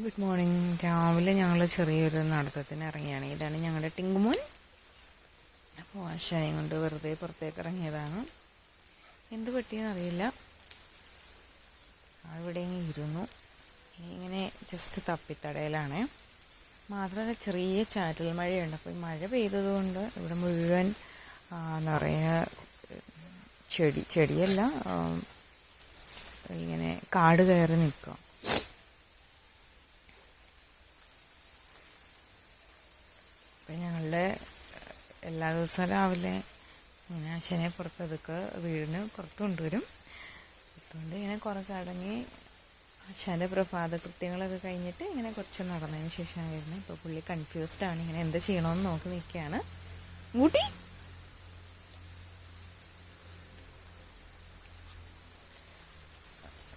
Good morning രാവിലെ ഞങ്ങൾ ചെറിയൊരു നടത്തത്തിന് ഇറങ്ങിയാണ്. ഇതാണ് ഞങ്ങളുടെ ടിങ്കുമോൻ. അപ്പോൾ ആശാനെയും കൊണ്ട് വെറുതെ പുറത്തേക്ക് ഇറങ്ങിയതാണ്. എന്ത് പറ്റിയെന്ന് അറിയില്ല. ആളിവിടെ ഇരുന്നു. ഇങ്ങനെ ജസ്റ്റ് തപ്പിത്തടയിലാണ്. മാത്രമല്ല ചെറിയ ചാറ്റൽ മഴയുണ്ട്. അപ്പോൾ ഈ മഴ പെയ്തതുകൊണ്ട് ഇവിടെ മുഴുവൻ നിറയെ ചെടി ചെടിയല്ല ഇങ്ങനെ കാട് കയറി നിൽക്കുക അപ്പം ഞങ്ങളുടെ എല്ലാ ദിവസവും രാവിലെ ഇങ്ങനെ അച്ഛനെ പുറത്ത് വീടിന് പുറത്ത് കൊണ്ടുവരും. അതുകൊണ്ട് ഇങ്ങനെ കുറേ കടങ്ങി അച്ഛന്റെ പ്രഭാത കൃത്യങ്ങളൊക്കെ കഴിഞ്ഞിട്ട് ഇങ്ങനെ കുറച്ച് നടന്നതിന് ശേഷം വരുന്നത് ഇപ്പോൾ പുള്ളി കൺഫ്യൂസ്ഡ് ആണ്. ഇങ്ങനെ എന്ത് ചെയ്യണമെന്ന് നോക്കി നിൽക്കുകയാണ്. ഊട്ടി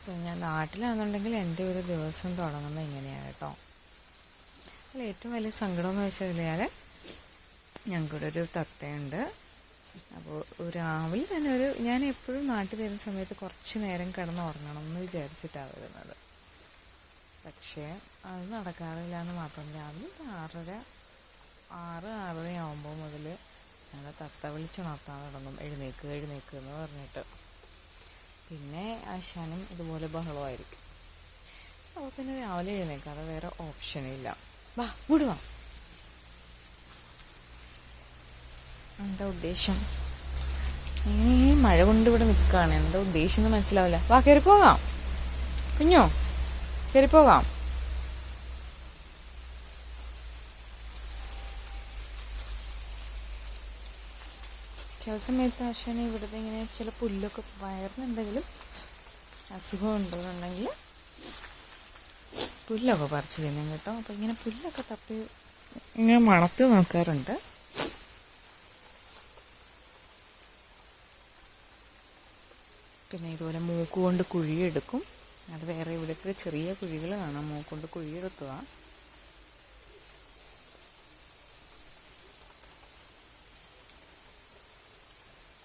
സോ ഞാൻ നാട്ടിലാണെന്നുണ്ടെങ്കിൽ എന്റെ ഒരു ദിവസം തുടങ്ങുന്നത് ഇങ്ങനെയാണ് കേട്ടോ. അല്ല ഏറ്റവും വലിയ സങ്കടം എന്ന് വെച്ച് കഴിഞ്ഞാൽ ഞങ്ങൾക്കിവിടെ ഒരു തത്തയുണ്ട്. അപ്പോൾ രാവിലെ തന്നെ ഒരു ഞാൻ എപ്പോഴും നാട്ടിൽ വരുന്ന സമയത്ത് കുറച്ച് നേരം കിടന്ന് ഉറങ്ങണം എന്ന് വിചാരിച്ചിട്ടാണ് വരുന്നത്. പക്ഷേ അത് നടക്കാറില്ല എന്ന് മാത്രം. രാവിലെ ആറര ആറ് ആറര ആകുമ്പോൾ മുതൽ ഞങ്ങൾ തത്ത വിളിച്ചുണർത്താൻ തുടങ്ങും. എഴുന്നേക്ക് എഴുന്നേക്ക് എന്ന് പറഞ്ഞിട്ട്. പിന്നെ ആശാനും ഇതുപോലെ ബഹളമായിരിക്കും. അപ്പോൾ പിന്നെ രാവിലെ എഴുന്നേക്കാതെ വേറെ ഓപ്ഷനില്ല വാ ഇങ്ങോട്ട് വാ എന്താ ഉദ്ദേശം? ഈ മഴ കൊണ്ട് ഇവിടെ നിൽക്കുകയാണ് എന്താ ഉദ്ദേശം എന്ന് മനസ്സിലാവില്ല. വാ കയറിപ്പോകാം പോകാം. കുഞ്ഞോ കയറിപ്പോകാം പോകാം. ചില സമയത്ത് ആശാന ഇവിടുത്തെ ഇങ്ങനെ ചില പുല്ലൊക്കെ വയറിന് എന്തെങ്കിലും അസുഖം ഉണ്ടെന്നുണ്ടെങ്കിൽ പുല്ലൊക്കെ പറിച്ചു തിന്നും കേട്ടോ. അപ്പം ഇങ്ങനെ പുല്ലൊക്കെ തപ്പി ഇങ്ങനെ മണത്ത് നോക്കാറുണ്ട്. പിന്നെ ഇതുപോലെ മൂക്ക് കൊണ്ട് കുഴിയെടുക്കും. അത് വേറെ ഇവിടുത്തെ ചെറിയ കുഴികൾ കാണാം മൂക്ക് കൊണ്ട് കുഴിയെടുത്തതാണ്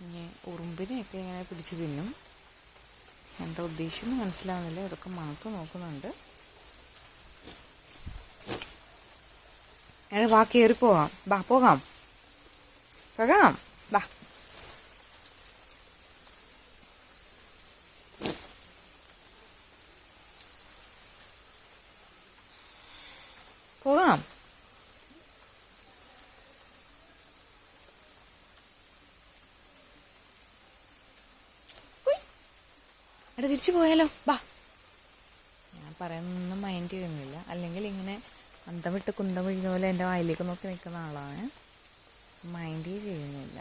ഇനി ഉറുമ്പിനെയൊക്കെ ഇങ്ങനെ പിടിച്ച് തിന്നും. എന്താ ഉദ്ദേശിച്ചെന്ന് മനസ്സിലാവുന്നില്ല. ഇതൊക്കെ മണത്ത് നോക്കുന്നുണ്ട്. അയാൾ വാ കയറി പോവാം ബാ പോകാം. പോകാം. ബാ പോകാം ഉയ്. എടാ തിരിച്ചു പോയാലോ? ബാ ഞാൻ പറയുന്നൊന്നും മൈൻഡ് ചെയ്യുന്നില്ല. അല്ലെങ്കിൽ ഇങ്ങനെ അന്തം വിട്ട് കുന്തം വീഴുന്ന പോലെ എന്റെ വായിലേക്ക് നോക്കി നിൽക്കുന്ന ആളാണ്. മൈൻഡ് ചെയ്യുന്നില്ല.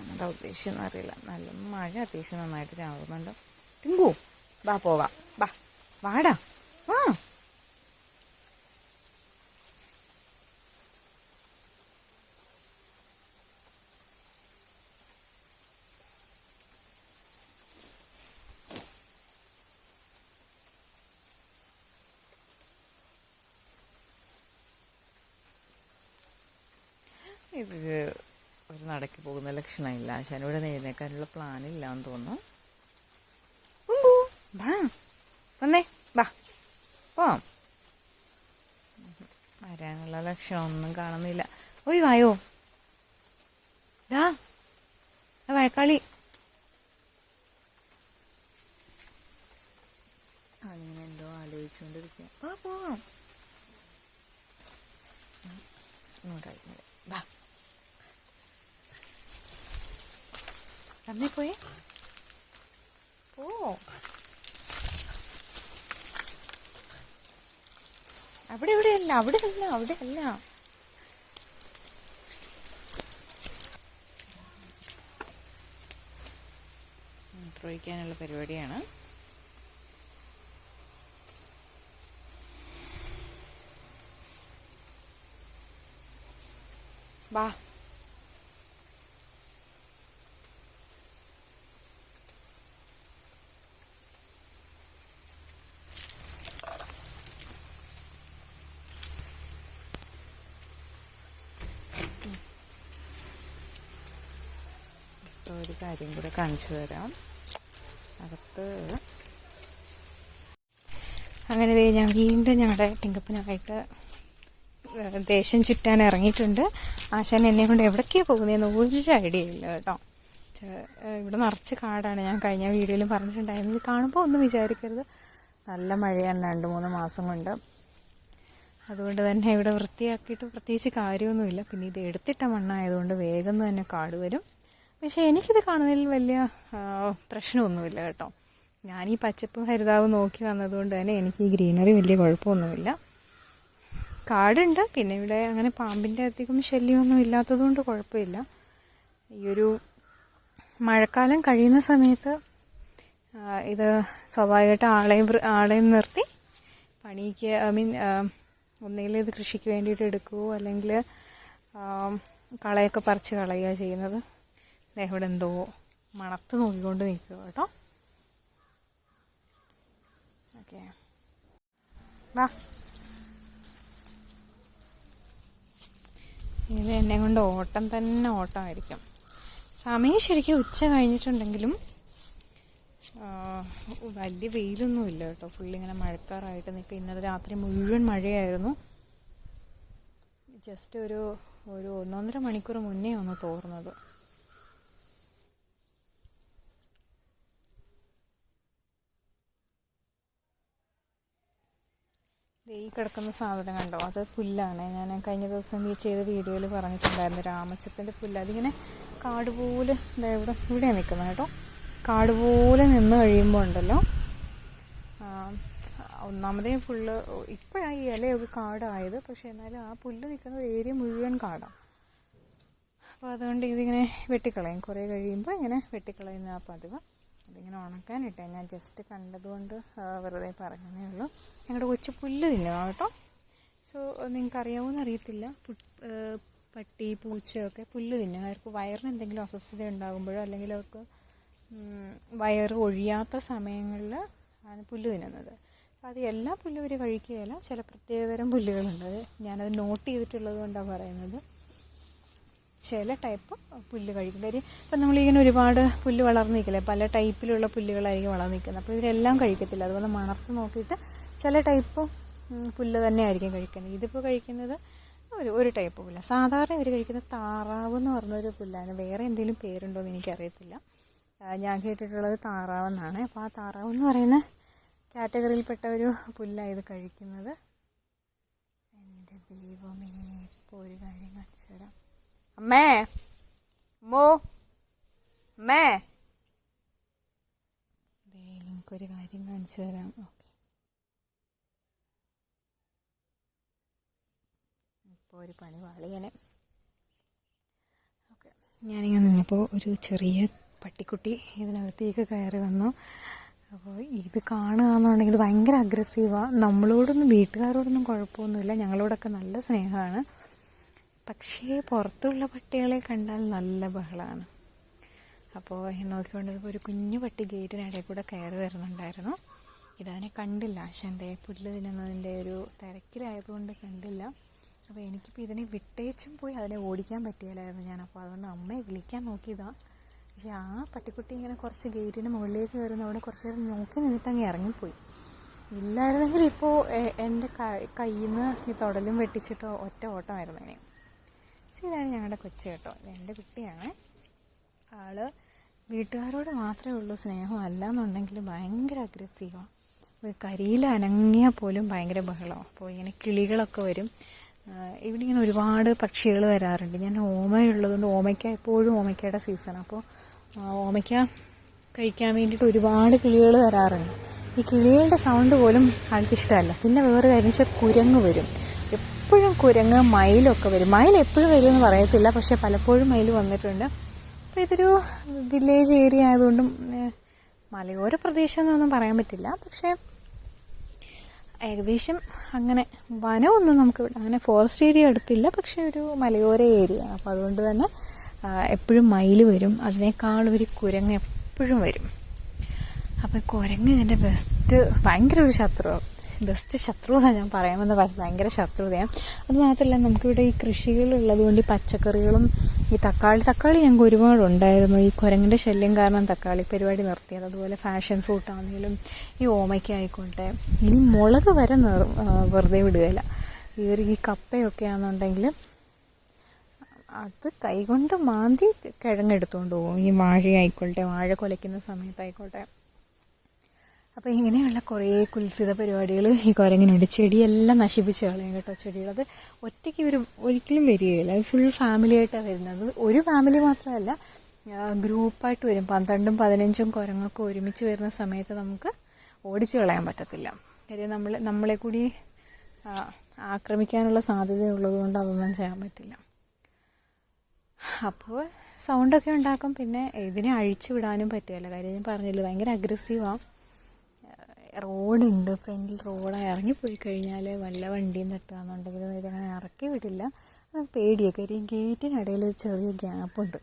എന്താ ഉദ്ദേശിച്ചെന്ന് അറിയില്ല. നല്ല മഴ അത്യാവശ്യം നന്നായിട്ട് ചാവുന്നുണ്ട് ടിങ്കു ബാ പോവാ. ബാ വാടാ വാ ഇത് ഒരു നടക്കി പോകുന്ന ലക്ഷണമില്ല ആശാൻ ഇവിടെ എഴുന്നേക്കാനുള്ള പ്ലാൻ ഇല്ല എന്ന് തോന്നുന്നു വന്നേ ബാ പോവാം. വരാനുള്ള ലക്ഷണമൊന്നും കാണുന്നില്ല. ഓയ് വായോ. ഡാ വഴക്കാളി. അങ്ങനെ എന്തോ ആലോചിച്ചുകൊണ്ടിരിക്കുക ആ പോവാം. ഇങ്ങോട്ടായി വാ. അന്നേ പോയേ. ഓ. അവിടെ ഇവിടെ അല്ല അവിടെ അല്ല അവിടെ അല്ല. മൂത്രമൊഴിക്കാനുള്ള പരിപാടിയാണ്. വാ. ഒരു കാര്യം കൂടെ കാണിച്ചു തരാം. അകത്ത് അങ്ങനെ ഞാൻ വീണ്ടും ഞങ്ങളുടെ ടിങ്കപ്പനായിട്ട് ദേശം ചുറ്റാൻ ഇറങ്ങിയിട്ടുണ്ട്. ആശാൻ എന്നെ കൊണ്ട് എവിടേക്കാണ് പോകുന്നതെന്ന് ഒരു ഐഡിയ ഇല്ല കേട്ടോ. ഇവിടെ നിറച്ച് കാടാണ്. ഞാൻ കഴിഞ്ഞ വീഡിയോയിലും പറഞ്ഞിട്ടുണ്ടായിരുന്നു. ഇത് കാണുമ്പോൾ ഒന്നും വിചാരിക്കരുത്. നല്ല മഴയാണ് രണ്ട് മൂന്ന് മാസം കൊണ്ട്. അതുകൊണ്ട് തന്നെ ഇവിടെ വൃത്തിയാക്കിയിട്ട് പ്രത്യേകിച്ച് കാര്യമൊന്നുമില്ല. പിന്നെ ഇത് എടുത്തിട്ട മണ്ണായതുകൊണ്ട് വേഗം തന്നെ കാട് വരും. പക്ഷേ എനിക്കിത് കാണുന്നതിൽ വലിയ പ്രശ്നമൊന്നുമില്ല കേട്ടോ. ഞാൻ ഈ പച്ചപ്പും ഹരിതാവും നോക്കി വന്നതുകൊണ്ട് തന്നെ എനിക്ക് ഈ ഗ്രീനറി വലിയ കുഴപ്പമൊന്നുമില്ല. കാടുണ്ട് പിന്നെ ഇവിടെ അങ്ങനെ പാമ്പിന്റെ അധികം ശല്യമൊന്നും ഇല്ലാത്തതുകൊണ്ട് കുഴപ്പമില്ല. ഈ ഒരു മഴക്കാലം കഴിയുന്ന സമയത്ത് ഇത് സ്വാഭാവികമായിട്ട് ആളെയും വൃ- ആളെയും നിർത്തി പണിക്ക് ഐ മീൻ ഒന്നുകിൽ ഇത് കൃഷിക്ക് വേണ്ടിയിട്ട് എടുക്കുമോ അല്ലെങ്കിൽ കളയൊക്കെ പറിച്ച് കളയുക ചെയ്യുന്നത്. ഇവിടെ എന്തോ മണത്ത് നോക്കിക്കൊണ്ട് നിൽക്കുക കേട്ടോ. ഓക്കെ. വാ ഇത് എന്നെ കൊണ്ട് ഓട്ടം തന്നെ ഓട്ടമായിരിക്കും. സമയം ശരിക്കും ഉച്ച കഴിഞ്ഞിട്ടുണ്ടെങ്കിലും വലിയ വെയിലൊന്നും ഇല്ല കേട്ടോ. ഫുള്ളിങ്ങനെ മഴക്കാറായിട്ട് നിൽക്കുക. ഇന്നലെ രാത്രി മുഴുവൻ മഴയായിരുന്നു. ജസ്റ്റ് ഒരു ഒരു ഒന്നൊന്നര മണിക്കൂർ മുന്നേ ഒന്ന് തോർന്നത്. ഈ കിടക്കുന്ന സാധനം കണ്ടോ? അത് പുല്ലാണ്. ഞാൻ കഴിഞ്ഞ ദിവസം ഈ ചെയ്ത വീഡിയോയിൽ പറഞ്ഞിട്ടുണ്ടായിരുന്നു രാമച്ചത്തിന്റെ പുല്ല്. അതിങ്ങനെ കാട് പോലെ ഇവിടെ ഇവിടെയാണ് നിൽക്കുന്നത് കേട്ടോ. കാട് പോലെ നിന്ന് കഴിയുമ്പോൾ ഉണ്ടല്ലോ. ഒന്നാമതേ ഫുള്ള് ഇപ്പോഴാണ് ഈ ഇലയൊക്കെ കാടായത്. പക്ഷേ എന്നാലും ആ പുല്ല് നിൽക്കുന്ന ഏരിയ മുഴുവൻ കാടാണ് അപ്പോൾ അതുകൊണ്ട് ഇതിങ്ങനെ വെട്ടിക്കളയും. കുറേ കഴിയുമ്പോൾ ഇങ്ങനെ വെട്ടിക്കളയുന്ന ആ പതിവ്. അതിങ്ങനെ ഉണക്കാനിട്ടേ ഞാൻ ജസ്റ്റ് കണ്ടതുകൊണ്ട് വെറുതെ പറഞ്ഞതേ ഉള്ളൂ. ഞങ്ങളുടെ കൊച്ചു പുല്ല് തിന്നുക കേട്ടോ. സോ നിങ്ങൾക്ക് അറിയാവുമെന്ന് അറിയത്തില്ല. പട്ടി പൂച്ചയൊക്കെ പുല്ല് തിന്നും. അവർക്ക് വയറിന് എന്തെങ്കിലും അസ്വസ്ഥത ഉണ്ടാകുമ്പോഴോ അല്ലെങ്കിൽ അവർക്ക് വയറ് ഒഴിയാത്ത സമയങ്ങളിൽ ആണ് പുല്ല് തിന്നുന്നത്. അത് എല്ലാ പുല്ലും ഇവർ കഴിക്കുകയില്ല. ചില പ്രത്യേകതരം പുല്ലുകളുണ്ട്. ഞാനത് നോട്ട് ചെയ്തിട്ടുള്ളത് കൊണ്ടാണ് പറയുന്നത്. ചില ടൈപ്പ് പുല്ല് കഴിക്കും കാര്യം ഇപ്പം നമ്മളിങ്ങനെ ഒരുപാട് പുല്ല് വളർന്നു നിൽക്കില്ലേ? പല ടൈപ്പിലുള്ള പുല്ലുകളായിരിക്കും വളർന്നു നിൽക്കുന്നത്. അപ്പോൾ ഇതിലെല്ലാം കഴിക്കത്തില്ല. അതുപോലെ മണർത്ത് നോക്കിയിട്ട് ചില ടൈപ്പ് പുല്ല് തന്നെ ആയിരിക്കും കഴിക്കുന്നത്. ഇതിപ്പോൾ കഴിക്കുന്നത് ഒരു ഒരു ടൈപ്പ് പുല്ല. സാധാരണ ഇവർ കഴിക്കുന്ന താറാവ് എന്ന് പറഞ്ഞൊരു പുല്ലാണ്. വേറെ എന്തെങ്കിലും പേരുണ്ടോ എന്ന് എനിക്കറിയത്തില്ല. ഞാൻ കേട്ടിട്ടുള്ളത് താറാവ് എന്നാണ്. അപ്പോൾ ആ താറാവ് എന്ന് പറയുന്ന കാറ്റഗറിയിൽപ്പെട്ട ഒരു പുല്ലാണ് ഇത് കഴിക്കുന്നത്. എന്റെ ദൈവമേ ഇപ്പോൾ ഒരു കാര്യം അമ്മേ मो അമ്മേ ഒരു കാര്യം കാണിച്ചു തരാം. ഓക്കെ. ഇപ്പോൾ ഒരു പണി വാളിയനെ ഓക്കെ. ഞാനിങ്ങനെ നിന്നപ്പോൾ ഒരു ചെറിയ പട്ടിക്കുട്ടി ഇതിനകത്തേക്ക് കയറി വന്നു. അപ്പോൾ ഇത് കാണുകയെന്നുണ്ടെങ്കിൽ ഇത് ഭയങ്കര അഗ്രസീവാണ് നമ്മളോടൊന്നും വീട്ടുകാരോടൊന്നും കുഴപ്പമൊന്നുമില്ല. ഞങ്ങളോടൊക്കെ നല്ല സ്നേഹമാണ്. പക്ഷേ പുറത്തുള്ള പട്ടികളെ കണ്ടാൽ നല്ല ബഹളമാണ് അപ്പോൾ നോക്കിക്കൊണ്ടപ്പോൾ ഒരു കുഞ്ഞു പട്ടി ഗേറ്റിനിടയിൽ കൂടെ കയറി വരുന്നുണ്ടായിരുന്നു. ഇതതിനെ കണ്ടില്ല. ആശാന്റെ പുല്ല് തിന്നുന്നതിന്റെ ഒരു തിരക്കിലായതുകൊണ്ട് കണ്ടില്ല. അപ്പോൾ എനിക്കിപ്പോൾ ഇതിനെ വിട്ടേച്ചും പോയി അതിനെ ഓടിക്കാൻ പറ്റിയില്ലായിരുന്നു ഞാൻ. അപ്പോൾ അതുകൊണ്ട് അമ്മയെ വിളിക്കാൻ നോക്കിയതാണ് പക്ഷേ ആ പട്ടിക്കുട്ടി ഇങ്ങനെ കുറച്ച് ഗേറ്റിന് മുകളിലേക്ക് വരുന്ന അവിടെ കുറച്ച് നേരം നോക്കി നിന്നിട്ട് അങ്ങ് ഇറങ്ങിപ്പോയി. ഇല്ലായിരുന്നെങ്കിൽ ഇപ്പോൾ എന്റെ കയ്യിൽ നിന്ന് ഈ തൊടലും വെട്ടിച്ചിട്ടോ ഒറ്റ ഓട്ടമായിരുന്നു അതിനെ ഇതാണ് ഞങ്ങളുടെ കൊച്ചു കേട്ടോ. എന്റെ കുട്ടിയാണ്. ആൾ വീട്ടുകാരോട് മാത്രമേ ഉള്ളൂ സ്നേഹം അല്ല എന്നുണ്ടെങ്കിൽ ഭയങ്കര അഗ്രസീവാണ് കരിയിൽ അനങ്ങിയാൽ പോലും ഭയങ്കര ബഹളമാണ് അപ്പോൾ ഇങ്ങനെ കിളികളൊക്കെ വരും. ഇവിടെ ഇങ്ങനെ ഒരുപാട് പക്ഷികൾ വരാറുണ്ട്. ഞാൻ ഓമയുള്ളതുകൊണ്ട് ഓമയ്ക്ക എപ്പോഴും ഓമയ്ക്കയുടെ സീസൺ അപ്പോൾ ഓമയ്ക്ക കഴിക്കാൻ വേണ്ടിയിട്ട് ഒരുപാട് കിളികൾ വരാറുണ്ട്. ഈ കിളികളുടെ സൗണ്ട് പോലും ആൾക്ക് ഇഷ്ടമല്ല പിന്നെ വേറെ കാര്യം വെച്ചാൽ കുരങ്ങ് വരും. എപ്പോഴും കുരങ്ങ് മയിലൊക്കെ വരും. മയിൽ എപ്പോഴും വരുമെന്ന് പറയത്തില്ല പക്ഷേ പലപ്പോഴും മയിൽ വന്നിട്ടുണ്ട്. അപ്പോൾ ഇതൊരു വില്ലേജ് ഏരിയ ആയതുകൊണ്ടും മലയോര പ്രദേശം എന്നൊന്നും പറയാൻ പറ്റില്ല. പക്ഷേ ഏകദേശം അങ്ങനെ വനമൊന്നും നമുക്ക് അങ്ങനെ ഫോറസ്റ്റ് ഏരിയ അടുത്തില്ല പക്ഷേ ഒരു മലയോര ഏരിയ അപ്പോൾ അതുകൊണ്ട് തന്നെ എപ്പോഴും മയിൽ വരും. അതിനേക്കാൾ ഒരു കുരങ്ങ് എപ്പോഴും വരും. അപ്പോൾ കുരങ്ങ് ഇതിന്റെ ബെസ്റ്റ് ഭയങ്കര ഒരു ശത്രുവാണ് ബെസ്റ്റ് ശത്രു എന്നാണ് ഞാൻ പറയാമെന്ന് പറ- ഭയങ്കര ശത്രുതയാണ് അത് മാത്രമല്ല നമുക്കിവിടെ ഈ കൃഷികളുള്ളത് കൊണ്ട് ഈ പച്ചക്കറികളും ഈ തക്കാളി തക്കാളി ഞങ്ങൾക്ക് ഒരുപാട് ഉണ്ടായിരുന്നു. ഈ കുരങ്ങിന്റെ ശല്യം കാരണം തക്കാളി പരിപാടി നിർത്തിയത്. അതുപോലെ ഫാഷൻ ഫ്രൂട്ട് ആണെങ്കിലും ഈ ഓമയ്ക്ക ആയിക്കോട്ടെ. ഇനി മുളക് വരെ നിർ വെറുതെ വിടുകയില്ല. ഇവർ ഈ കപ്പയൊക്കെ ആണെന്നുണ്ടെങ്കിൽ അത് കൈകൊണ്ട് മാന്തി കിഴങ്ങെടുത്തുകൊണ്ട് പോകും. ഈ വാഴ ആയിക്കോട്ടെ വാഴ കൊലയ്ക്കുന്ന സമയത്തായിക്കോട്ടെ. അപ്പോൾ ഇങ്ങനെയുള്ള കുറേ കുൽസിത പരിപാടികൾ ഈ കുരങ്ങിനുണ്ട്. ചെടിയെല്ലാം നശിപ്പിച്ച് കളയും കേട്ടോ ചെടികളത് ഒറ്റയ്ക്ക് ഇവർ ഒരിക്കലും വരികയില്ല. ഫുൾ ഫാമിലി ആയിട്ടാണ് വരുന്നത്. ഒരു ഫാമിലി മാത്രമല്ല ഗ്രൂപ്പായിട്ട് വരും. പന്ത്രണ്ടും പതിനഞ്ചും കുരങ്ങൊക്കെ ഒരുമിച്ച് വരുന്ന സമയത്ത് നമുക്ക് ഓടിച്ചു കളയാൻ പറ്റത്തില്ല. കാര്യം നമ്മൾ നമ്മളെ കൂടി ആക്രമിക്കാനുള്ള സാധ്യതയുള്ളത് കൊണ്ട് അതൊന്നും ചെയ്യാൻ പറ്റില്ല. അപ്പോൾ സൗണ്ടൊക്കെ ഉണ്ടാക്കും. പിന്നെ ഇതിനെ അഴിച്ചു വിടാനും പറ്റില്ല കാര്യം ഞാൻ പറഞ്ഞില്ല ഭയങ്കര അഗ്രസീവാണ് റോഡുണ്ട്. ഫ്രണ്ടിൽ റോഡ് ഇറങ്ങിപ്പോയി കഴിഞ്ഞാൽ വല്ല വണ്ടിയും തട്ടുകയെന്നുണ്ടെങ്കിൽ ഇതങ്ങനെ ഇറക്കി വിടില്ല. പേടിയൊക്കെ ഒരു ഗേറ്റിനിടയിൽ ഒരു ചെറിയ ഗ്യാപ്പുണ്ട്.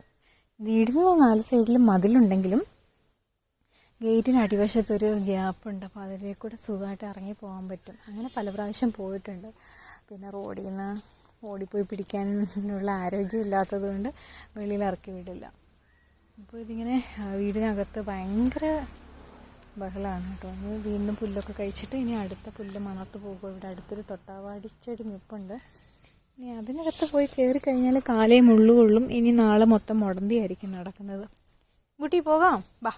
വീടിന് നാല് സൈഡിലും മതിലുണ്ടെങ്കിലും ഗേറ്റിന് അടിവശത്തൊരു ഗ്യാപ്പുണ്ട്. അപ്പോൾ അതിലേക്കൂടെ സുഖമായിട്ട് ഇറങ്ങി പോകാൻ പറ്റും. അങ്ങനെ പല പ്രാവശ്യം പോയിട്ടുണ്ട്. പിന്നെ റോഡിൽ നിന്ന് ഓടിപ്പോയി പിടിക്കാനുള്ള ആരോഗ്യം ഇല്ലാത്തത് കൊണ്ട് വെളിയിൽ ഇറക്കി വിടില്ല. അപ്പോൾ ഇതിങ്ങനെ വീടിനകത്ത് ഭയങ്കര ബഹളമാണ് കേട്ടോ. ഇനി വീണ്ടും പുല്ലൊക്കെ കഴിച്ചിട്ട് ഇനി അടുത്ത പുല്ല് മണത്ത് പോകും. ഇവിടെ അടുത്തൊരു തൊട്ടാവാടിച്ചെടി നിൽപ്പുണ്ട് ഇനി അതിനകത്ത് പോയി കയറി കഴിഞ്ഞാൽ കാലേ മുള്ളുകൊള്ളും. ഇനി നാളെ മൊത്തം മുടന്തിയായിരിക്കും നടക്കുന്നത്. കൂട്ടി പോകാം. ബാ.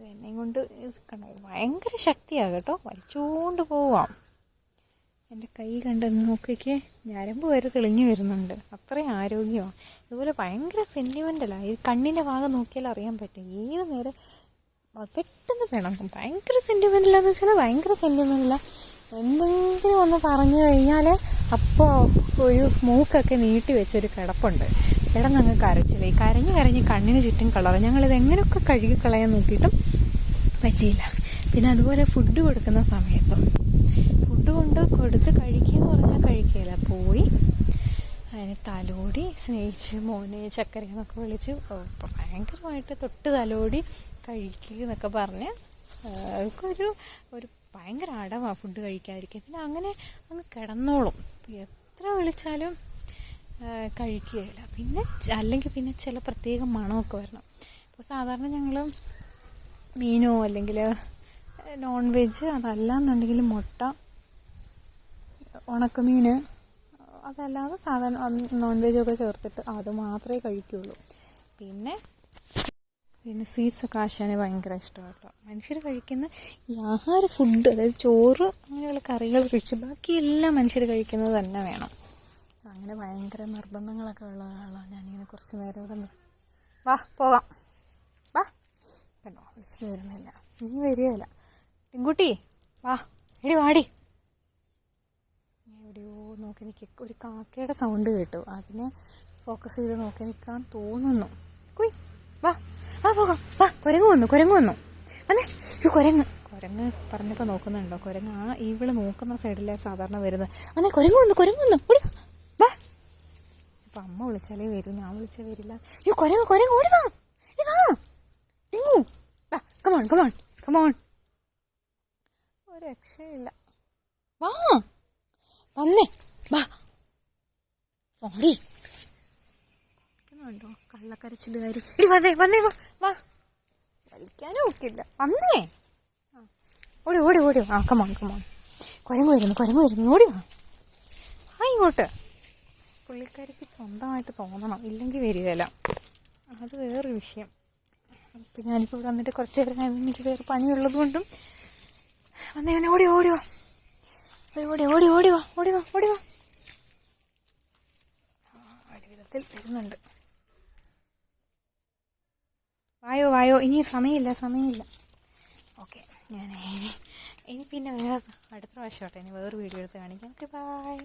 എന്നെയും കൊണ്ട് കണ്ടോ? ഭയങ്കര ശക്തിയാണ് കേട്ടോ. വലിച്ചുകൊണ്ട് പോവാം. എന്റെ കൈ കണ്ടെന്ന് നോക്കിക്കേ. ഞരമ്പ് വരെ തെളിഞ്ഞു വരുന്നുണ്ട്. അത്രയും ആരോഗ്യമാണ്. ഇതുപോലെ ഭയങ്കര സെന്റിമെന്റലാണ് ഈ കണ്ണിന്റെ ഭാഗം നോക്കിയാൽ അറിയാൻ പറ്റും. ഏത് നേരം പെട്ടെന്ന് വേണം. ഭയങ്കര സെന്റിമെന്റലാന്ന് വെച്ചാൽ ഭയങ്കര സെന്റിമെന്റില്ല എന്തെങ്കിലും ഒന്ന് പറഞ്ഞു കഴിഞ്ഞാൽ അപ്പോൾ ഒരു മൂക്കൊക്കെ നീട്ടി വെച്ചൊരു കിടപ്പുണ്ട്. കിടന്നങ്ങ് കരച്ചില്ല കരഞ്ഞ് കരഞ്ഞ് കണ്ണിന് ചുറ്റും കളറ്. ഞങ്ങളിത് എങ്ങനെയൊക്കെ കഴുകി കളയാൻ നോക്കിയിട്ടും പറ്റിയില്ല. പിന്നെ അതുപോലെ ഫുഡ് കൊടുക്കുന്ന സമയത്തും. ഫുഡ് കൊണ്ട് കൊടുത്ത് കഴിക്കുക എന്ന് പറഞ്ഞാൽ കഴിക്കുകയില്ല പോയി അതിനെ തലോടി സ്നേഹിച്ച് മോനെ ചക്കര എന്നൊക്കെ വിളിച്ച് ഭയങ്കരമായിട്ട് തൊട്ട് തലോടി കഴിക്കുക എന്നൊക്കെ പറഞ്ഞ് അവർക്കൊരു ഒരു ഭയങ്കര അടവാണ് ഫുഡ് കഴിക്കാതിരിക്കുക പിന്നെ അങ്ങനെ അങ്ങ് കിടന്നോളും. എത്ര വിളിച്ചാലും കഴിക്കുകയില്ല. പിന്നെ അല്ലെങ്കിൽ പിന്നെ ചില പ്രത്യേക മണമൊക്കെ വരണം. ഇപ്പോൾ സാധാരണ ഞങ്ങൾ മീനോ അല്ലെങ്കിൽ നോൺ വെജ് അതല്ല എന്നുണ്ടെങ്കിൽ മുട്ട ഉണക്കമീൻ അതല്ലാതെ സാധാരണ നോൺ വെജൊക്കെ ചേർത്തിട്ട് അത് മാത്രമേ കഴിക്കുള്ളൂ. പിന്നെ പിന്നെ സ്വീറ്റ്സ് ഒക്കെ ആശാന് ഭയങ്കര ഇഷ്ടമാണ് മനുഷ്യർ കഴിക്കുന്ന ഈ ആഹാര ഫുഡ് അതായത് ചോറ് അങ്ങനെയുള്ള കറികൾ കഴിച്ച് ബാക്കിയെല്ലാം മനുഷ്യർ കഴിക്കുന്നത് തന്നെ വേണം. അങ്ങനെ ഭയങ്കര നിർബന്ധങ്ങളൊക്കെ ഉള്ള ആളാണ് ഞാനിങ്ങനെ കുറച്ച് നേരം ഇവിടെ വാ പോകാം വാ. കണ്ടോ വിളിച്ചിട്ട് വരുന്നില്ല. ഇനി വരികയില്ല. പെൺകുട്ടി വാ. എടി വാടി. നോക്കി നിൽക്കുക ഒരു കാക്കയുടെ സൗണ്ട് കേട്ടു. അതിനെ ഫോക്കസ് ചെയ്ത് നോക്കി നിൽക്കാൻ തോന്നുന്നു. കുയ്. വാ. ആ പോകാം വാ. കുരങ്ങ് വന്നു കുരങ്ങ് വന്നു. വന്നേ. ഈ കുരങ്ങ്. കുരങ്ങ് പറഞ്ഞപ്പോൾ നോക്കുന്നുണ്ടോ? കുരങ്ങ് ആ ഇവൾ നോക്കുന്ന സൈഡിലെ സാധാരണ വരുന്നത്. വന്നേ കുരങ്ങ് വന്നു കുരങ്ങ് വന്നു. ഓടി. വാ. അപ്പം അമ്മ വിളിച്ചാലേ വരും. ഞാൻ വിളിച്ചാൽ വരില്ല. ഈ കുരങ്ങ് കുരങ്ങ്. ഓടി വാ. വാ. വാ. കമോൺ കമോൺ കമോൺ ഒരു രക്ഷയില്ല വാ. വന്നേ. വാ. ഓടി ണ്ടോ കള്ളക്കരച്ചിലുകാരി ഇടി വന്നേ വന്നേ വാ വാ. വലിക്കാനും ഒക്കില്ല. വന്നേ. ഓടി ഓടി ഓടി ആ കമോൺ കമോൺ കുരങ്ങ് വരുന്നു കുരങ്ങ് വരുന്നു ഓടി വാ. ആ ഇങ്ങോട്ട്. പുള്ളിക്കാരിക്ക് സ്വന്തമായിട്ട് തോന്നണം. ഇല്ലെങ്കിൽ വരികയില്ല അത് വേറൊരു വിഷയം. അപ്പം ഞാനിപ്പോൾ ഇവിടെ വന്നിട്ട് കുറച്ച് നേരം എനിക്ക് വേറെ പണിയുള്ളത് കൊണ്ടും വന്നേ ഓടി ഓടി ഓടി ഓടി ഓടി ഓടി വാ. ഓടി വാ ഓടി വാ ആ, ഒരു വിധത്തിൽ വരുന്നുണ്ട്. വായോ വായോ ഇനി സമയമില്ല സമയമില്ല. ഓക്കെ ഞാൻ ഇനി പിന്നെ വേറെ അടുത്ത പ്രാവശ്യം ഇനി വേറൊരു വീഡിയോ എടുത്ത് കാണിക്കാം. Okay bye